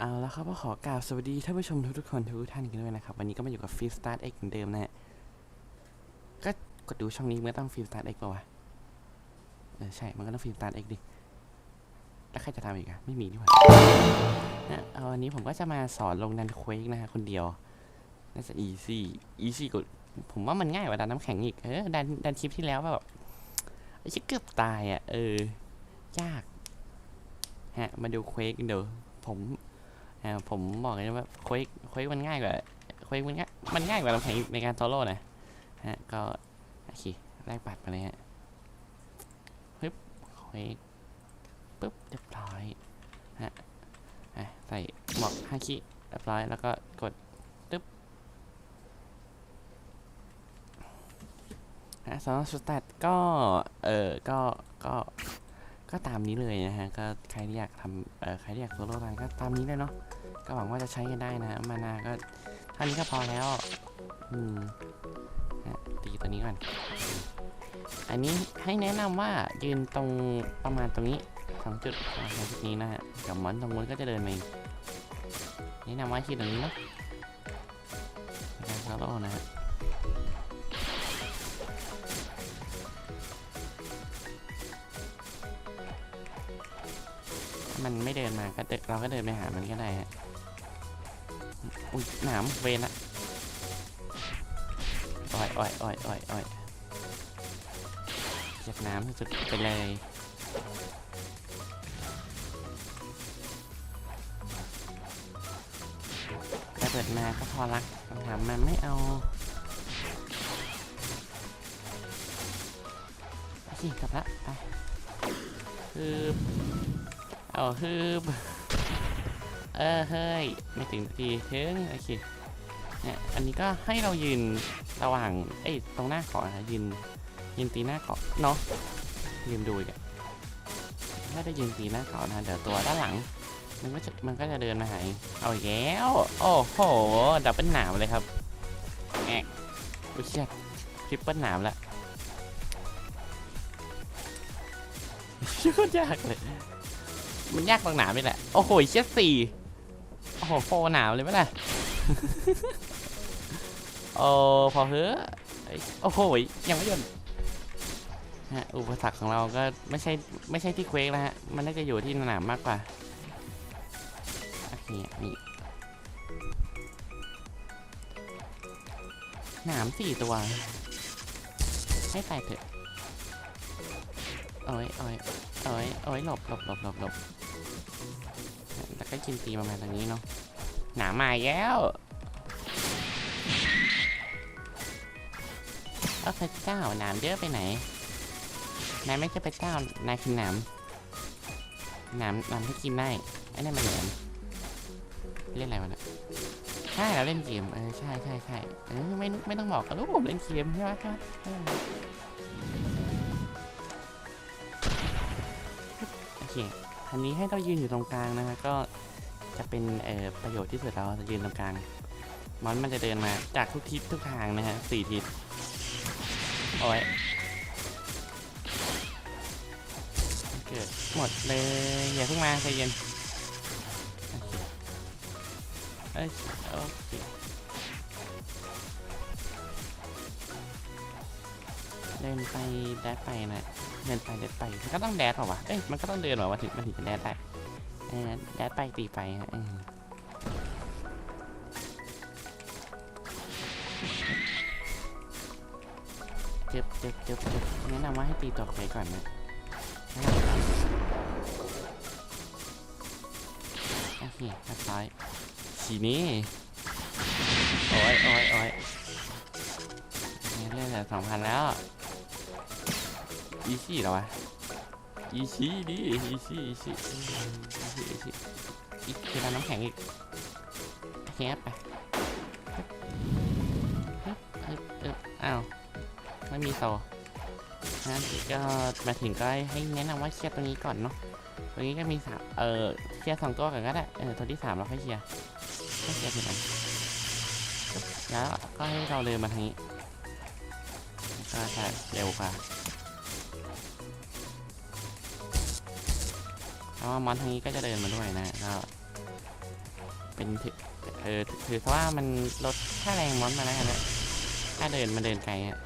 เอาแล้วครับก็ขอกล่าวสวัสดีท่านผู้ชมทุกๆคนทุกท่านกันด้วยนะครับ วันนี้ก็มาอยู่กับฟิลสตาร์เอ็กเหมือนเดิมนะฮะก็กดดูช่องนี้มันก็ต้องฟิลสตาร์เอ็กป่าวะเออใช่ มันก็ต้องฟิลสตาร์เอ็กดิ แล้วใครจะทำอีกอะไม่มีดีกว่านะเอาวันนี้ผมก็จะมาสอนลงดันเควกนะฮะคนเดียว น่าจะ easy easy กดผมว่ามันง่ายกว่าดันน้ำแข็งอีก เออดันดันคลิปที่แล้วแบบไอ้ชิเกือบตายอะเออ ยาก ฮะ มาดูเควกเดี๋ยวผม ผมบอกเลยนว่าควกเควกมันง่ายกว่าควกมันง่ายมันง่ายกว่าน้ำแข็งในการโซโล่นะฮะก็โอเคแลกบัตรมาเลยฮะปึ๊บควกปึ๊บเรียบร้อยฮะใส่หมวกฮาคิเรียบร้อยแล้วก็กดตึ๊บฮะสำหรับสแตทก็เออก็ก็ก็ตามนี้เลยนะฮะ ก็ใครที่อยากทำ เอ่อใครที่อยากโซโล่กันก็ตามนี้เลยเนาะ ก็หวังว่าจะใช้กันได้นะ มานาก็เท่านี้ก็พอแล้ว อืมนะตีตัวนี้ก่อน อันนี้ให้แนะนำว่ายืนตรงประมาณตรงนี้สองจุดสองจุดนี้นะฮะกับมอนตรงนู้นก็จะเดินมาแนะนำว่าที่ตรงนี้เนาะการซาโลนะฮะมันไม่เดินมาก็เดินเราก็เดินไปหามันก็ได้ฮะ อุ้ยหนามเวนอะอ่อยอ่อยอ่อยอ่อยอ่อยเจ็บน้ำสุดๆไปเลยถ้าเปิดมาก็พอละคำถามมันไม่เอาโอเคกลับละไปฮึบเอาฮึบ เออเฮ้ยไม่ถึงทีถึงโอเคเนี่ยอันนี้ก็ให้เรายืนระหว่างเอ้ตรงหน้าเกาะนะยืนยืนตีหน้าเกาะเนาะยืนดูอีกอะถ้าได้ยืนตีหน้าเกาะนะเดี๋ยวตัวด้านหลัง มันก็จะมันก็จะเดินมาหาเองเอาอีกแล้วโอ้โหดับเบิลหนามเลยครับแอะอุ้ยเชี่ยทริปเปิลหนามละชื่อยากเลย มันยากตรงหนามนี่แหละ โอ้โหเชี่ยสี่ โอ้โหโฟหนามเลยไหมล่ะโอ้พอเฮ้อะเอ้ยโอ้โหยังไม่ยนฮะอุปสรรคของเราก็ไม่ใช่ไม่ใช่ที่เควกแล้วฮะ มันน่าจะอยู่ที่สนามมากกว่าโอเคนี่หนามสี่ตัว ให้ตายเถอะโอ้ยโอ้ยโอ้ยโอ้ยหลบหลบหลบหลบหลบ แล้วก็กินตีประมาณตรงนี้เนาะหนามาแล้วเอ้าพระเจ้าหนามเยอะไปไหนนายไม่ใช่พระเจ้านายคือหนามหนามหนามที่กินได้ไอ้นั่นมันแหลมเล่นอะไรวะเนี่ยใช่เราเล่นเกมเออใช่ใช่ใช่เออไม่ไม่ต้องบอกกันรู้ผมเล่นเกมใช่ไหมครับเออโอเค อันนี้ให้เรายืนอยู่ตรงกลางนะฮะก็จะเป็นเอ่อประโยชน์ที่สุดเราจะยืนตรงกลางมอนมันจะเดินมาจากทุกทิศทุกทางนะฮะสี่ทิศโอ้ยเกิดหมดเลยอย่าเพิ่งมาใจเย็นเอ้ยโอเคเดินไปแดดไปนะ เดินไปเดินไปมันก็ต้องแดดเปล่าวะเอ้ยมันก็ต้องเดินเปล่าวะถึงมันถึงจะแดดได้แดดไปตีไปฮะเออเจ็บเจ็บเจ็บเจ็บแนะนำว่าให้ตีตกไปก่อนนะแนะนำก่อนโอเคเรียบร้อยสีนี้โอ้ยโอ้ยโอ้ยนี่ยเล่นแต่สองพันแล้ว อีซี่เหรอวะอีซี่ดิอีซี่อีซี่อีซี่อีซี่อีกคือน้ำแข็งอีกแฮปไปฮึบฮึบฮึบอ้าวไม่มีโซงั้นก็มาถึงก็ให้แนะนำว่าเคลียร์ตรงนี้ก่อนเนาะตรงนี้ก็มีสามเออเคลียร์สองตัวก่อนก็ได้เออตัวที่สามเราค่อยเคลียร์ค่อยเคลียร์ทีหลังแล้วก็ให้เราเดินมาทางนี้ก็จะเร็วกว่า ราะว่ามอนทางนี้ก็จะเดินมาด้วยนะก็เป็นถือเออถือถือซะว่ามันลดค่าแรงมอนมาแล้วนะค่าเดินมาเดินไกลอะ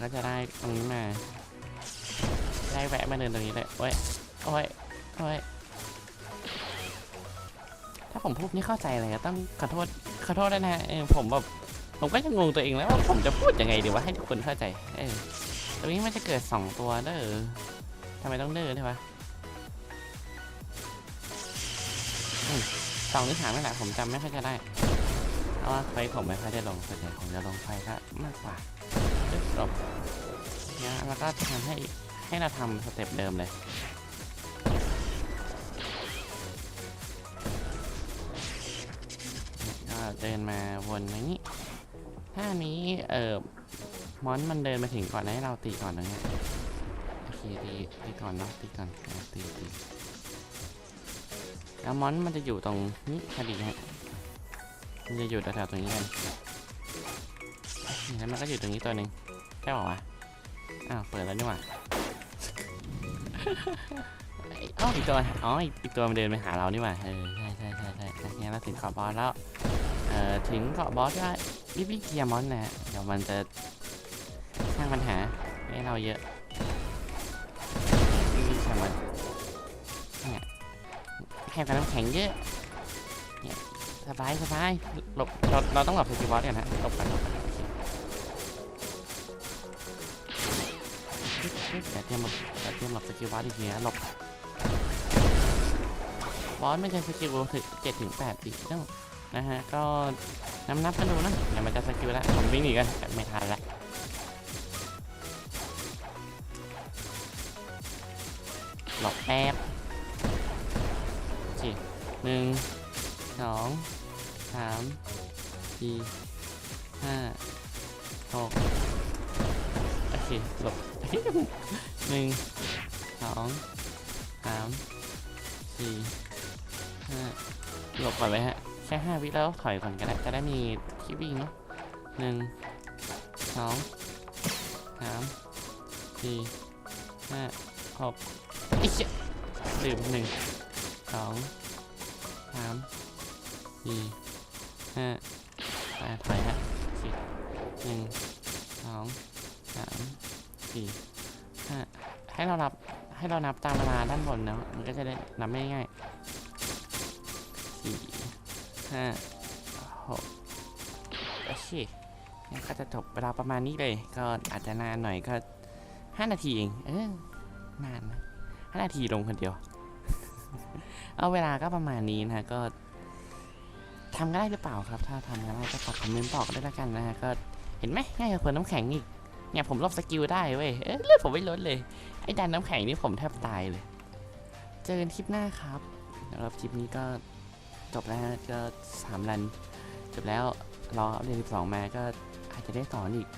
ก็จะได้ตรงนี้มา ได้แวะมาเดินตรงนี้เลยโอ้ยโอ้ยโอ้ยถ้าผมพูดนี่เข้าใจเลยอะต้องขอโทษขอโทษด้วยนะเออผมแบบผมก็จะงงตัวเองแล้วว่าผมจะพูดยังไงดีว่าให้ทุกคนเข้าใจ เออตรงนี้มันจะเกิดสองตัวเด้อทำไมต้องเด้อใช่ปะ สองหรือสามนี่แหละผมจำไม่ค่อยจะได้เพราะว่าไฟผมไม่ค่อยได้ลงส่วนใหญ่ผมจะลงไฟก็มากกว่าจุดจบเนี่ยแล้วก็ทำให้ให้เราทำสเต็ปเดิมเลยก็เดินมาวนอย่างนี้ถ้านี้เอ่อมอนมันเดินมาถึงก่อนให้เราตีก่อนตรงเนี้ยโอเคตีตีก่อนเนาะตีก่อนอะตีตี แล้วมอนมันจะอยู่ตรงนี้พอดีฮะมันจะอยู่แถวๆตรงนี้กันแล้วมันก็อยู่ตรงนี้ตัวหนึ่งใช่ป่าวะอ้าวเปิดแล้วนี่หว่าอ้าอีกตัวอ๋ออีกตัวมันเดินไปหาเรานี่หว่าเออใช่ใช่ใช่ใช่งั้นเราถึงเกาะบอสแล้วเอ่อถึงเกาะบอสก็รีบๆเคลียร์มอนนะฮะเดี๋ยวมันจะสร้างปัญหาให้เราเยอะรีบๆเคลียร์มอน ให้กันน้ำแข็งเยอะเนี่ยสบายสบายหลบเราเราต้องหลบสกิลบอสก่อนฮะหลบกันหลบกันโอเคเดี๋ยวเตรียมหลบเดี๋ยวเตรียมหลบสกิลบอสอีกทีนะหลบบอสไม่ใช่สกิลถึงเจ็ดถึงแปดปีต้องนะฮะก็นับนับกันดูนะเดี๋ยวมันจะสกิลแล้วผมวิ่งหนีกันไม่ทันละหลบแป๊บ หนึ่งสองสามสี่ห้าหกโอเคหลบหนึ่งสองสามสี่ห้าหลบก่อนไว้ฮะ แค่ห้าวิแล้วถอยก่อนก็ได้จะได้มีที่วิ่งเนาะหนึ่งสองสามสี่ห้าหกอีกเจ็ดลืมหนึ่ง สองสามสี่ห้าไปถอยฮะสี่หนึ่งสองสามสี่ห้าให้เรานับให้เรานับตามเวลาด้านบนเนาะมันก็จะได้นับไม่ง่ายสี่ห้าหกโอเคนก็จะจบเวลาประมาณนี้เลย ก็อาจจะนานหน่อยก็ห้านาทีเอง เออนานนะห้านาทีลงคนเดียว เอาเวลาก็ประมาณนี้นะฮะก็ทำก็ได้หรือเปล่าครับ ถ้าทำก็ได้ก็ตอบคอมเมนต์บอกกันด้วยละกันนะฮะก็เห็นไหมง่ายกว่าเพิ่มน้ำแข็งอีกเนี่ยผมลบสกิลได้เว้ยเอ้ยเลือดผมไม่ลดเลยไอ้ดันน้ำแข็งนี่ผมแทบตายเลย เจอกันคลิปหน้าครับสำหรับคลิปนี้ก็จบแล้วฮะก็สามรันจบแล้วรอเรียนสิบสองมาก็อาจจะได้สอนอีก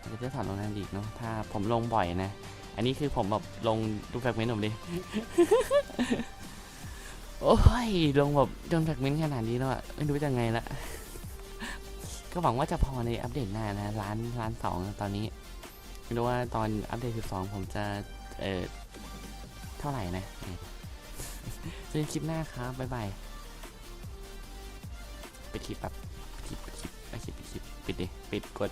อาจจะได้สอนลงนันอีกเนาะถ้าผมลงบ่อยนะ อันนี้คือผมแบบลงดูแฟกเมนต์ผมดิ โอ้ยลงแบบจนแฟกเมนขนาดนี้แล้วอะไม่รู้จะไงละ ก็หวังว่าจะพอในอัปเดตหน้านะล้านล้านสองตอนนี้ไม่รู้ว่าตอนอัปเดต12ผมจะเอ่อเท่าไหร่นะเจอคลิปหน้าครับบ๊ายบายปิดคลิปแบบปิดคลิปปิดคลิปปิดคลิปปิดดิปิดกด